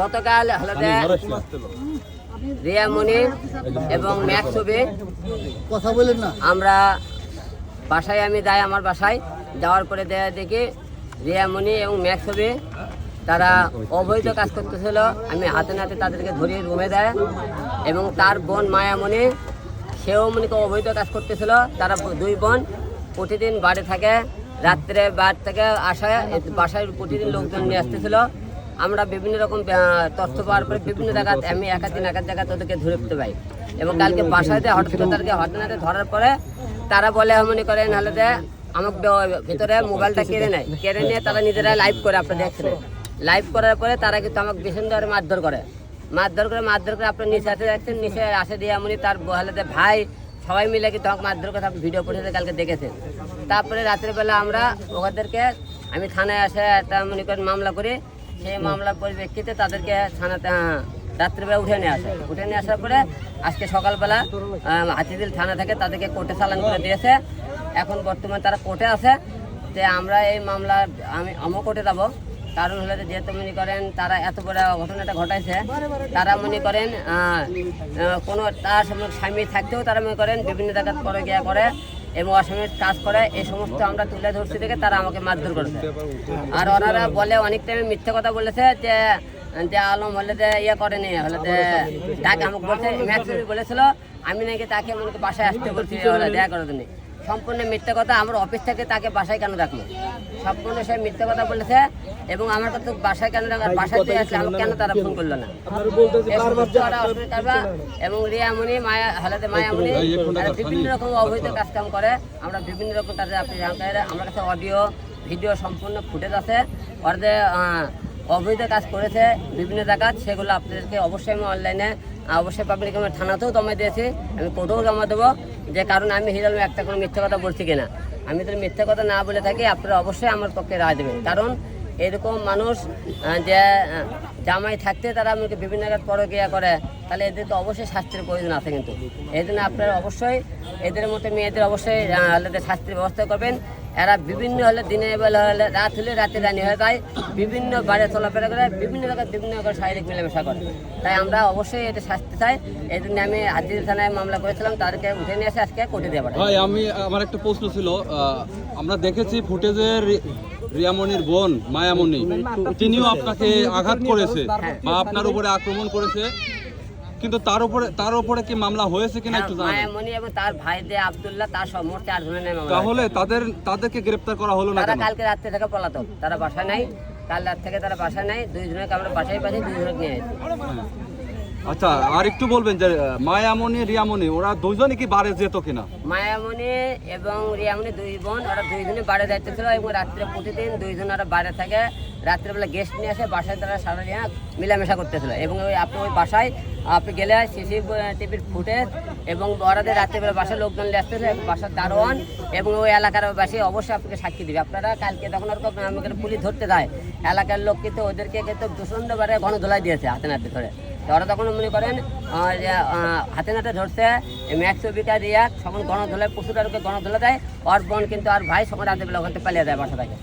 গতকাল হলদে রিয়ামণি এবং ম্যাক ছবি। কথা বলেন না। আমরা বাসায় আমি যাই আমার বাসায় যাওয়ার পরে দেখা দেখি রিয়ামণি এবং ম্যাক ছবি। তারা অবৈধ কাজ করতেছিল। আমি হাতে নাতে তাদেরকে ধরিয়ে রুমে দেয় এবং তার বোন মায়ামণি সেও মনে করে অবৈধ কাজ করতেছিল। তারা দুই বোন প্রতিদিন বাড়ি থাকে রাত্রে বাড়ি থেকে আসায় বাসায় প্রতিদিন লোকজন নিয়ে আসতেছিল। আমরা বিভিন্ন রকম তথ্য পাওয়ার পরে বিভিন্ন জায়গায় আমি এক দিন এক জায়গায় তাদেরকে ধরে উঠতে পাই এবং কালকে দিয়ে হঠাৎ করে তাদেরকে হঠাৎ ধরার পরে তারা বলে মনে করেন নাহলে যে আমার ভিতরে মোবাইলটা কেড়ে নেয়। কেড়ে নিয়ে তারা নিজেরা লাইভ করে আপনারা দেখছেন লাইভ করার পরে তারা কিন্তু আমাকে ভীষণ ধরে মারধর করে। মারধর করে মারধর করে আপনার নিচে আসে দেখছেন, নিচে আসে দিয়ে এমনই তার বলে যে ভাই, সবাই মিলে কিন্তু আমাকে মারধর করে আপনি ভিডিও পড়েছে কালকে দেখেছেন তারপরে রাত্রেবেলা আমরা ওদেরকে আমি থানায় আসে একটা, মনে করেন, মামলা করি। সেই মামলার পরিপ্রেক্ষিতে তাদেরকে থানাতে আহ, রাত্রিবেলা উঠে নিয়ে আসে। উঠে নিয়ে আসার পরে আজকে সকালবেলা আহ, হাতিঝিল থানা থেকে তাদেরকে কোর্টে চালান করে দিয়েছে। এখন বর্তমানে তারা কোর্টে আছে। যে আমরা এই মামলা আমি আমও কোর্টে যাব। কারণ হলে যেহেতু মনে করেন তারা এত বড় ঘটনাটা ঘটাইছে তারা মনে করেন কোনো তার স্বামী থাকতেও তারা মনে করেন বিভিন্ন জায়গায় পরে গিয়া করে এবং অসমের কাজ করে, এই সমস্ত আমরা তুলে ধরছি থেকে তারা আমাকে মারধর করেছে। আর ওনারা বলে, অনেক টাইমে মিথ্যে কথা বলেছে যে যে আলম হলে যে ইয়ে করেনি হলে যে তাকে আমাকে বলছে ম্যাক্সিমি বলেছিল, আমি নাকি তাকে করি বাসায় আসতে বলছি দেখা করার জন্য সম্পূর্ণ মিথ্যে কথা আমার অফিস থেকে তাকে বাসায় কেন রাখল সম্পূর্ণ সে মিথ্যে কথা বলেছে এবং আমার কাছে বাসায় কেন রাখল বাসায় থেকে আসলে আমাকে কেন তারা ফোন করল না। এবং রিয়ামণি মায়া হালাতে মায়ামণি তারা বিভিন্ন রকম অবৈধ কাজ কাম করে আমরা বিভিন্ন রকম তাদের আপনি জানতে আমার কাছে অডিও ভিডিও সম্পূর্ণ ফুটেজ আছে। আহ, অবৈধ কাজ করেছে বিভিন্ন জায়গায় সেগুলো আপনাদেরকে অবশ্যই আমি অনলাইনে অবশ্যই পাবলিক আমার থানাতেও জমা দিয়েছি। আমি কোর্টেও জমা দেবো। যে কারণ আমি হিরাল একটা কোনো মিথ্যা কথা বলছি কিনা। আমি তো মিথ্যা কথা না বলে থাকি, আপনারা অবশ্যই আমার পক্ষে রায় দেবেন। কারণ এরকম মানুষ যে জামাই থাকতে তারা আমাকে বিভিন্ন জায়গায় পরকিয়া করে, তাহলে এদের তো অবশ্যই শাস্তির প্রয়োজন আছে কিন্তু। এই জন্য আপনারা অবশ্যই, এদের মতো মেয়েদের অবশ্যই শাস্তির ব্যবস্থা করবেন। এরা বিভিন্ন হলে দিনের বেলা হলে, রাত হলে রাতে রানি হয়ে যায়। বিভিন্ন বাড়ি চলাফেরা করে, বিভিন্ন জায়গায় বিভিন্ন রকম শারীরিক মেলামেশা করে। তাই আমরা অবশ্যই এটা শাস্তি চাই। এই জন্য আমি হাজির থানায় মামলা করেছিলাম, তাদেরকে উঠে নিয়ে এসে আজকে কোর্টে দিয়ে ভাই, আমি, আমার একটা প্রশ্ন ছিল আমরা দেখেছি ফুটেজে রি- রিয়ামণির বোন মায়ামণি তিনিও আপনাকে আঘাত করেছে বা আপনার উপরে আক্রমণ করেছে। কিন্তু তার উপরে তার উপরে কি মামলা হয়েছে কিনা একটু জানাবেন। মায়ামণি এবং তার ভাই দে আবদুল্লাহ তার সহ আর চারজনের নামে তাহলে তাদের তাদেরকে গ্রেপ্তার করা হলো না তারা কালকে রাত্রে থেকে পলাতক। তারা বাসায় নাই। কাল রাত থেকে তারা বাসায় নাই। দুইজনকে আমরা বাসায় পাচ্ছি দুইজনকে নিয়ে আসি হ্যাঁ। আচ্ছা আর একটু বলবেন যে আহ, মায়ামণি রিয়ামণি ওরা দুইজনই কি বারে যেত কিনা? মায়ামণি এবং রিয়ামণি দুই বোন ওরা দুইজনে বারে দায়িত্ব ছিল এবং রাত্রে প্রতিদিন দুইজন ওরা বাইরে থাকে। রাত্রেবেলা গেস্ট নিয়ে আসে বাসায় তারা সারা দিন মিলামেশা করতেছিল। এবং ওই আপনি ওই বাসায় আপনি গেলে সিসি টিভির ফুটেজ এবং ওরাদের রাত্রেবেলা বাসায় লোকজন নিয়ে আসতেছে এবং বাসার দারোয়ান এবং ওই এলাকার বাসী অবশ্যই আপনাকে সাক্ষী দিবে। আপনারা কালকে যখন ওরকম আমাকে পুলিশ ধরতে যায়। এলাকার লোক কিন্তু ওদেরকে কিন্তু প্রচণ্ডবারে ঘন ধোলাই দিয়েছে হাতে নাতে ধরে। তো ওরা তখন মনে করেন যে, হাতে নাতে ধরছে ম্যাক্সো বিকা রিয়াক তখন গণধোলায় পশুটারকে গণধোলা দেয় আর বোন কিন্তু আর ভাই সকল রাতে বেলা ওখান থেকে পালিয়ে দেয় বাসা থেকে।